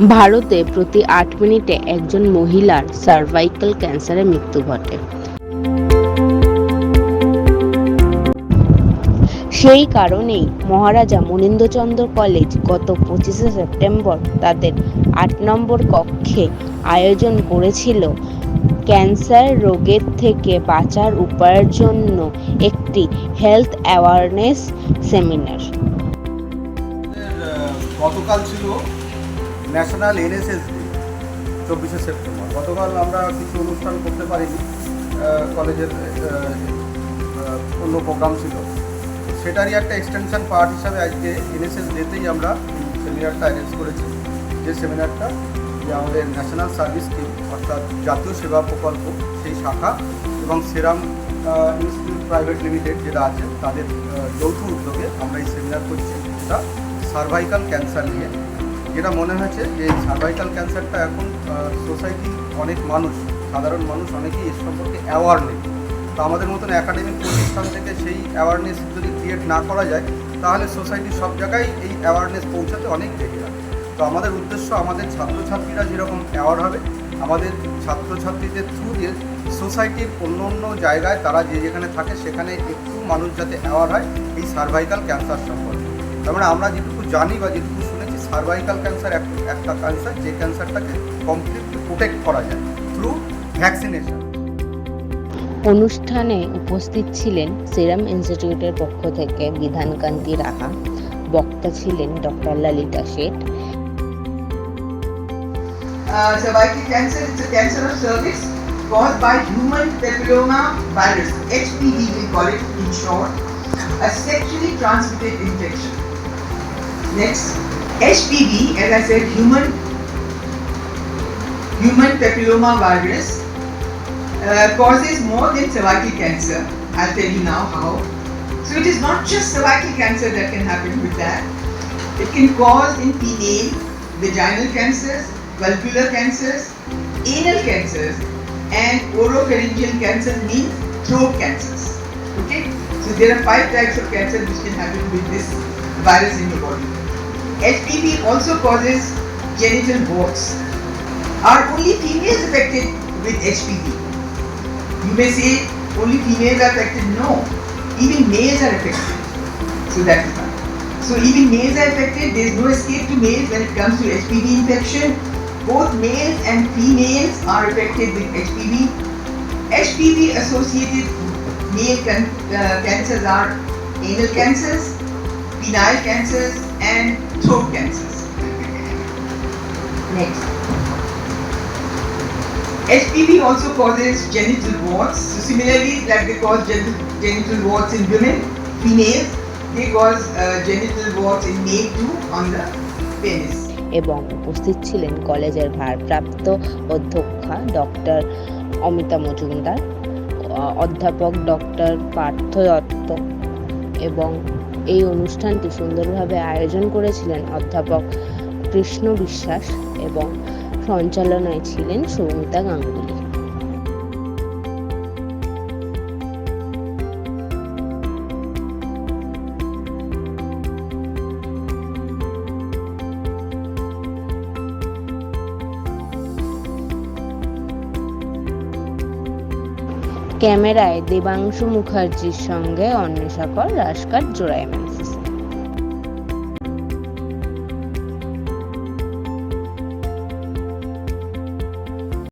ভারতে প্রতি আট মিনিটে একজন মহিলার সার্ভাইকাল ক্যান্সারে মৃত্যু ঘটে। সেই কারণেই মহারাজা মুনীন্দ্রচন্দ্র কলেজ গত পঁচিশে সেপ্টেম্বর তাদের আট নম্বর কক্ষে আয়োজন করেছিল। ক্যান্সার রোগের থেকে বাঁচার উপায়ের জন্য একটি হেলথ অ্যাওয়ারনেস সেমিনার গতকাল ছিল ন্যাশনাল এনএসএস ডে চব্বিশে সেপ্টেম্বর। গতকাল আমরা কিছু অনুষ্ঠান করতে পারিনি কলেজের অন্য প্রোগ্রাম ছিল। সেটারই একটা এক্সটেনশন পার্ট হিসাবে আজকে এনএসএস ডেতেই আমরা সেমিনারটা অ্যারেঞ্জ করেছি। যে সেমিনারটা যে আমাদের ন্যাশনাল সার্ভিস স্কিম অর্থাৎ জাতীয় সেবা প্রকল্প, সেই শাখা এবং সেরাম ইনস্টিটিউট প্রাইভেট লিমিটেড যেটা আছে, তাদের যৌথ উদ্যোগে আমরা এই সেমিনার করছি। যেটা সার্ভাইকাল ক্যান্সার নিয়ে। যেটা মনে হয়েছে যে সার্ভাইকাল ক্যান্সারটা এখন সোসাইটি অনেক মানুষ, সাধারণ মানুষ অনেকেই এর সম্পর্কে অ্যাওয়ার নেই। তো আমাদের মতন একাডেমিক প্রতিষ্ঠান থেকে সেই অ্যাওয়ারনেস যদি ক্রিয়েট না করা যায়, তাহলে সোসাইটির সব জায়গায় এই অ্যাওয়ারনেস পৌঁছাতে অনেক দেরি হয়। তো আমাদের উদ্দেশ্য, আমাদের ছাত্রছাত্রীরা যেরকম অ্যাওয়ার হবে, আমাদের ছাত্রছাত্রীদের থ্রু দিয়ে সোসাইটির অন্য অন্য জায়গায় তারা যে যেখানে থাকে, সেখানে একটু মানুষ যাতে অ্যাওয়ার হয় এই সার্ভাইকাল ক্যান্সার সম্পর্কে। তার মানে আমরা যেটুকু জানি বা যেটুকু সার্ভাইকাল ক্যান্সার একটা ক্যান্সার যে ক্যান্সারটাকে কমপ্লিটলি প্রোটেক্ট করা যায় থ্রু ভ্যাকসিনেশন অনুষ্ঠানে উপস্থিত ছিলেন সেরাম ইনস্টিটিউটের পক্ষ থেকে বিধানকান্তি রাহা বক্তা ছিলেন doctor Lalita Sheth. HPV, as I said, human human papilloma virus uh, causes more than cervical cancer. I'll tell you now how. So it is not just cervical cancer that can happen with that. It can cause in female vaginal cancers, vulvar cancers, anal cancers, and oropharyngeal cancers means throat cancers. Okay? So there are five types of cancer which can happen with this virus in your body. HPV also causes genital warts. Are only females affected with HPV? You may say only females are affected. No, even males are affected. So that is why. So even males are affected. There is no escape to males when it comes to HPV infection. Both males and females are affected with HPV. HPV associated male can, uh, cancers are anal cancers, penile cancers, and throat cancers. Next. HPV also causes genital warts. So similarly, like they cause genital, genital warts in women, females, they cause uh, genital warts in male too on the penis. এবং উপস্থিত ছিলেন কলেজের ভারপ্রাপ্ত অধ্যক্ষা doctor Amita Majumdar অধ্যাপক doctor Partha Dutta এবং এই অনুষ্ঠানটি সুন্দরভাবে আয়োজন করেছিলেন অধ্যাপক কৃষ্ণ বিশ্বাস এবং সঞ্চালনায় ছিলেন সৌমিতা গাঙ্গুলি। ক্যামেরায় দেবাংশু মুখার্জির সঙ্গে অন্বেষাকর রাসকার জোড়াইম্যান